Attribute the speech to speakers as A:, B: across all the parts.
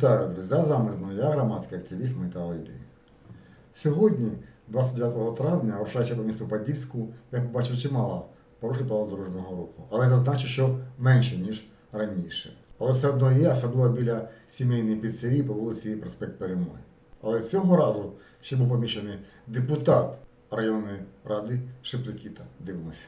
A: Вітаю, друзі! З вами знову я, громадський активіст Майтал Юрій. Сьогодні, 29 травня, рушаючи по місту Подільську, я побачив чимало порушень правил дорожнього руху. Але зазначу, що менше, ніж раніше. Але все одно є, особливо біля сімейної піцерії по вулиці Проспект Перемоги. Але цього разу ще був помічений депутат районної ради Шептикіта. Дивимося.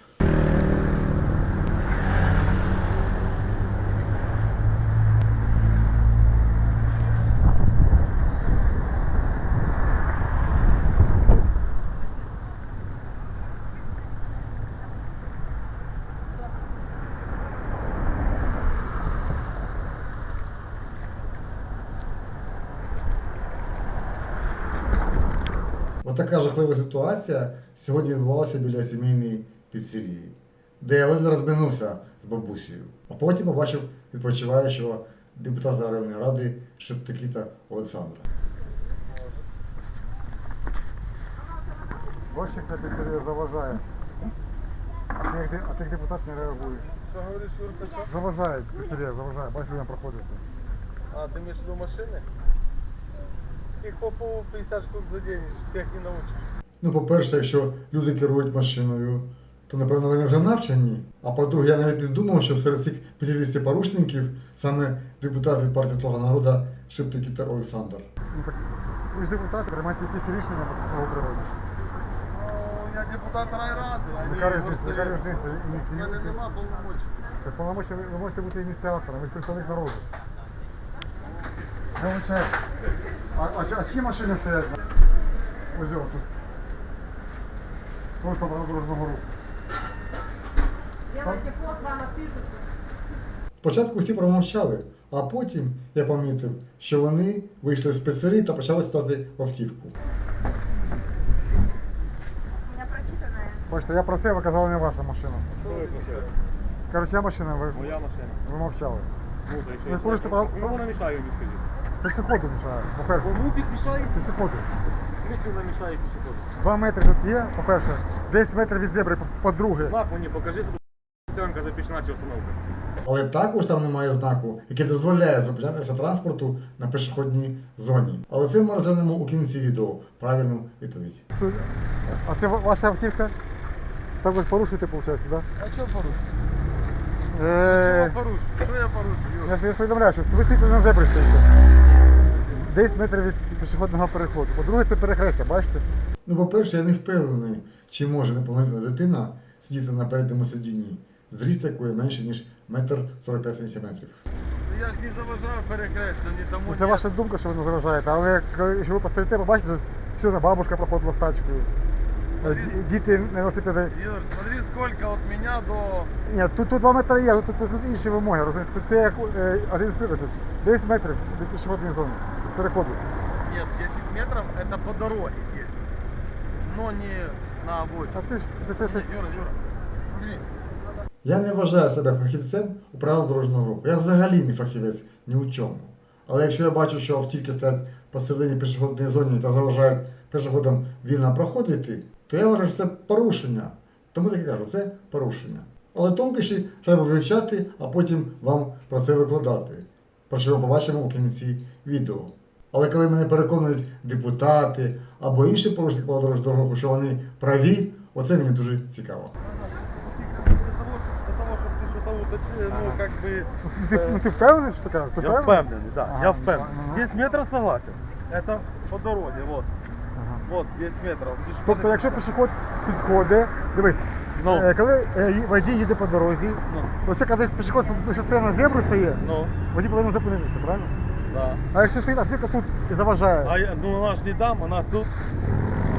A: Ось така жахлива ситуація сьогодні відбувалася біля сімейної піцерії, де я ледве розминувся з бабусею. А потім побачив відпочиваючого депутата районної ради Шептикіта Олександра.
B: Борщик на піцерію заважає. А ти, а ти депутат не реагуєш.
C: Що говориш, Юрка.
B: Заважає піцерія, заважає. Бачиш, людям проходити.
C: А, ти в виду машини? По по 50 штук заденеш, всіх не научиш.
A: Ну, по-перше, якщо люди керують машиною, то напевно вони вже навчені. А по-друге, я навіть не думав, що серед цих 50 порушників саме депутат від партії Слуга народу Шептикіта Олександр.
B: Ну так ви ж депутат, приймайте якісь рішення по цього приводу.
C: Ну, я депутат райради, а не
B: Яка різниця, яка
C: горсовет.
B: різниця?
C: У мене
B: Ініціюєте?
C: нема повномочій.
B: Так повномочі ви ви можете бути ініціатором, ви ж представник народу. Я вибачаю. А, а, чи- а чиї машини стоять? Ось тут. Просто правил дорожнього руху.
D: Пост, вам.
A: Спочатку всі промовчали, а потім я помітив, що вони вийшли з пицерії та почали стати в автівку.
B: Бачите, я просив, ви казали не ваша машина. Коротше, я машина, ви,
E: Моя машина.
B: ви мовчали.
E: Ну, то якщо
B: Ви
E: я-
B: хочете
E: Кому вона мішає, ви скажіть?
B: Пішоходу мішає, по-перше.
E: Кому підмішає?
B: Пішоходу.
E: Місто вона мішає пішоходу.
B: Два метри тут є, по-перше. 10 метрів від зебри, по- по-друге.
E: Знак мені покажи, що тут стоянка запічна чи установка.
A: Але також там немає знаку, який дозволяє зупинятися транспорту на пішохідній зоні. Але це ми розглянемо у кінці відео. Правильну відповідь.
B: А це ваша автівка? Так ви порушуєте, виходить, так?
C: А що порушив?
B: Да?
C: Що
B: Е,
C: я порушив? Що я порушив, Юр?
B: я ж не повідомляю, що ви стоїте на зебрі стоїте. 10 метрів від пішохідного переходу. По-друге, це перехрестя, бачите?
A: Ну, по-перше, я не впевнений, чи може неповнолітна дитина сидіти на передньому сидінні, зріст якої менше, ніж метр 45 сантиметрів.
C: Ну, Я ж не заважав перехрестя, ні тому.
B: Це
C: ні.
B: ваша думка, що ви не заважаєте, але якщо ви постоїте, побачите, на бабушка проходила з тачкою. Е, Діти на велосипеді.
C: Юр, смотри, сколько от меня до...
B: Ні, тут, тут 2 метри є, тут, тут, тут інші вимоги, розумієте? Це, це як е, один з прикладів. 10 метрів від пішохідної зони. Переходу.
C: Нет, 10 метров это по дороге есть. Но не на обочине.
B: А це ж це,
C: Юра, Юра, смотри.
A: Я не вважаю себе фахівцем у правил дорожнього руху. Я взагалі не фахівець ні у чому. Але якщо я бачу, що автівки стоять посередині пішохідної зони та заважають пішоходам вільно проходити, то я вважаю, що це порушення. Тому так і кажу, це порушення. Але тонкощі треба вивчати, а потім вам про це викладати. Про що ми побачимо у кінці відео. Але коли мене переконують депутати або інші порушники правил дорожнього руху, що вони праві, оце мені дуже цікаво.
C: Ну, как
B: ну, ну, що ти кажеш? Ти
C: Я впевнений, да,
B: Ага,
C: я впевнений.
B: ага.
C: 10 метров согласен. Это по дороге, вот.
B: Ага.
C: Вот, 10 метров. Пешеходный
B: Тобто, якщо пішоход підходить, дивись,
C: Ну.
B: е, коли е, водій їде по дорозі,
C: Ну,
B: то коли пішоход що стоїть на зебру стає,
C: ну,
B: водій повинен зупинитися, правильно?
C: Да.
B: А якщо стоїть автівка тут і заважає,
C: А я, ну она ж не там, она тут.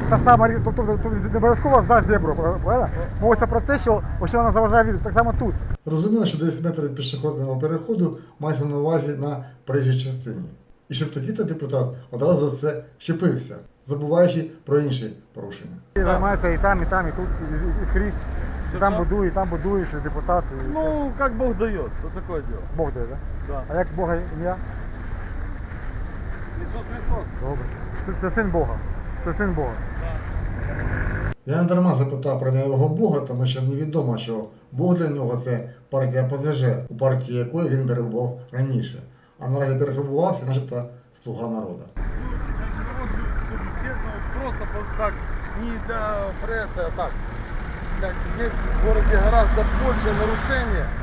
B: та сама рі- тобто тобто, не обов'язково за зебру, правильно? Мовиться про те, що що вона заважає від так само тут.
A: Зрозуміло, що 10 метрів від пішохідного переходу мається на увазі на проїжджій частині. І щоб такий то депутат одразу за це вчепився, забуваючи про інші порушення.
B: Ти займаєшся і там, і там, і тут, і, і, і скрізь. І
C: Що,
B: там будує, і там будуєш, і депутат, і.
C: Ну, как Бог дает, что такое дело.
B: Бог дає, так?
C: Да.
B: А як Бога ім'я?
C: Иисус Христос.
B: Добре. Це, це син Бога. Це син Бога.
A: Я не дарма запитав про його Бога, тому що мені відомо, що Бог для нього це партія ПЗЖ, у партії якої він перебував раніше. а наразі перефарбувався, начебто слуга народу.
C: Скажу честно, просто так, не для прессы, а так. Есть в городе гораздо больше нарушения, и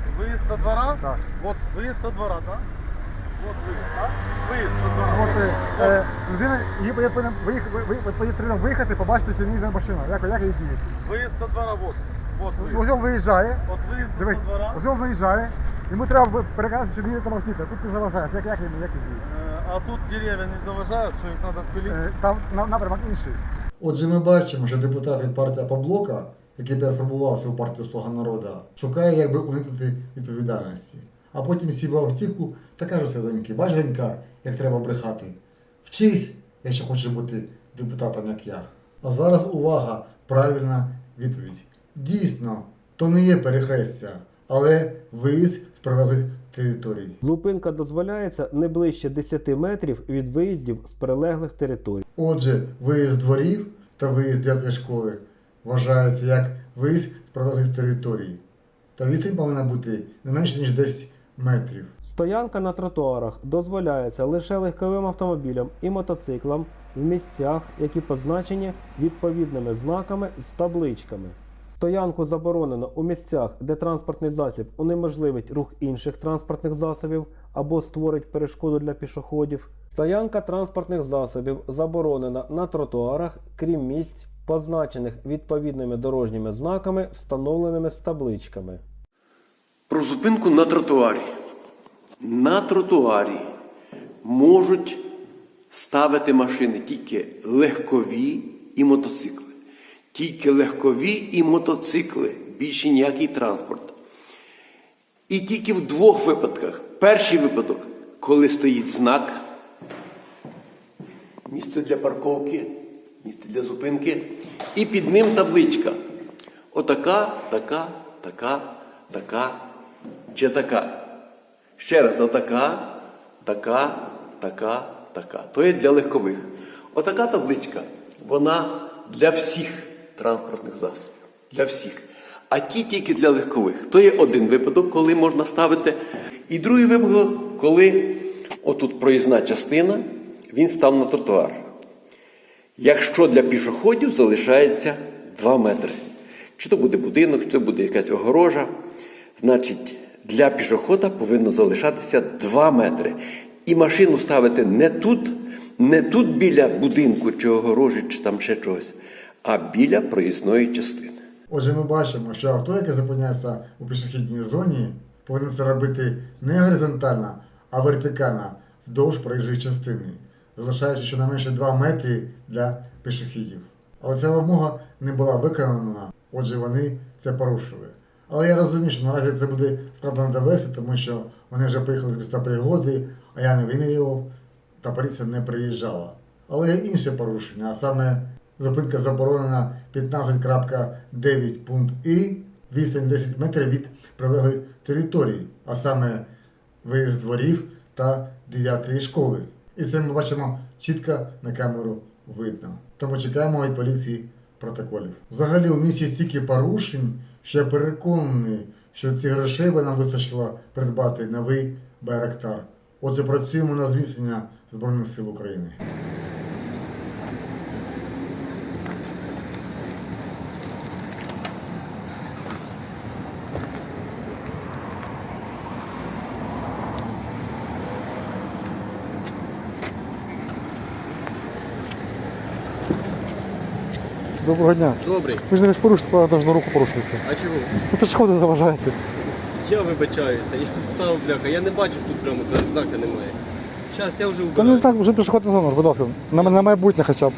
C: Выезд со двора?
B: Так.
C: Вот выезд со двора, да? Вот выезд, да? Выезд со двора.
B: От е, е, людина, її я повинен виїх- ви- ви- ви повинні виїхати, побачити, чи не йде машина. Як, як її діє?
C: Выезд со двора, вот. Вот
B: Ось
C: выезд.
B: він виїжджає,
C: Вот выезд
B: дивись,
C: со двора.
B: ось він виїжджає, йому треба переказати, чи не їде там автівка, тут ти заважаєш, як, як, їм- як їм діє?
C: Э, А тут деревья не заважают, что их надо спилить.
B: Е, Там на- напрямок інший.
A: Отже, ми бачимо, що депутат від партії Поблока, який перефарбувався у партію Слуга народу, шукає, як би уникнути відповідальності. А потім сів в автівку та каже Святенький, бач, Генька, як треба брехати. Вчись, якщо хочеш бути депутатом, як я. А зараз увага, правильна відповідь. Дійсно, то не є перехрестя, але виїзд з прилеглих територій.
F: Зупинка дозволяється не ближче 10 метрів від виїздів з прилеглих територій.
A: Отже, виїзд дворів та виїзд дитячої школи вважається як виїзд з прилеглих територій. Та відстань повинна бути не менше ніж 10 метрів.
F: Стоянка на тротуарах дозволяється лише легковим автомобілям і мотоциклам в місцях, які позначені відповідними знаками з табличками. Стоянку заборонено у місцях, де транспортний засіб унеможливить рух інших транспортних засобів або створить перешкоду для пішоходів. Стоянка транспортних засобів заборонена на тротуарах, крім місць, позначених відповідними дорожніми знаками, встановленими з табличками.
G: Про зупинку на тротуарі. На тротуарі можуть ставити машини тільки легкові і мотоцикли. Тільки легкові і мотоцикли, більше ніякий транспорт. І тільки в двох випадках. Перший випадок, коли стоїть знак, місце для парковки, для зупинки, і під ним табличка. Отака, така, така, така чи така. Ще раз, отака, така, така, така. То є для легкових. Отака табличка, вона для всіх транспортних засобів. Для всіх. А ті тільки для легкових. То є один випадок, коли можна ставити. І другий випадок, коли отут проїзна частина, він став на тротуар. Якщо для пішоходів залишається 2 метри. Чи то буде будинок, чи то буде якась огорожа, значить для пішохода повинно залишатися 2 метри. І машину ставити не тут, не тут біля будинку чи огорожі, чи там ще чогось, а біля проїзної частини.
A: Отже, ми бачимо, що авто, яке зупиняється у пішохідній зоні, повинно це робити не горизонтально, а вертикально вдовж проїжджої частини, залишаючи щонайменше 2 метри для пішохідів. Але ця вимога не була виконана, отже, вони це порушили. Але я розумію, що наразі це буде складно довести, тому що вони вже приїхали з міста пригоди, а я не вимірював, та поліція не приїжджала. Але є інше порушення, а саме зупинка заборонена 15.9 пункт І, відстань 10 метрів від прилеглої території, а саме виїзд дворів та 9 школи. І це ми бачимо чітко на камеру видно. Тому чекаємо від поліції протоколів. Взагалі у місті стільки порушень, що я переконаний, що ці грошей би нам вистачило придбати новий Байрактар. Отже, працюємо на зміцнення Збройних сил України.
B: Доброго дня.
H: Добрий.
B: Ви ж не порушите справа дорожнього руху порушуєте.
H: А чого?
B: Ви пішоходи заважаєте.
H: Я вибачаюся, я став бляха. Я не бачу, що тут прямо знака немає. Зараз я вже
B: Та не так, вже пішохідний зона, будь ласка. На, на майбутнє хоча б.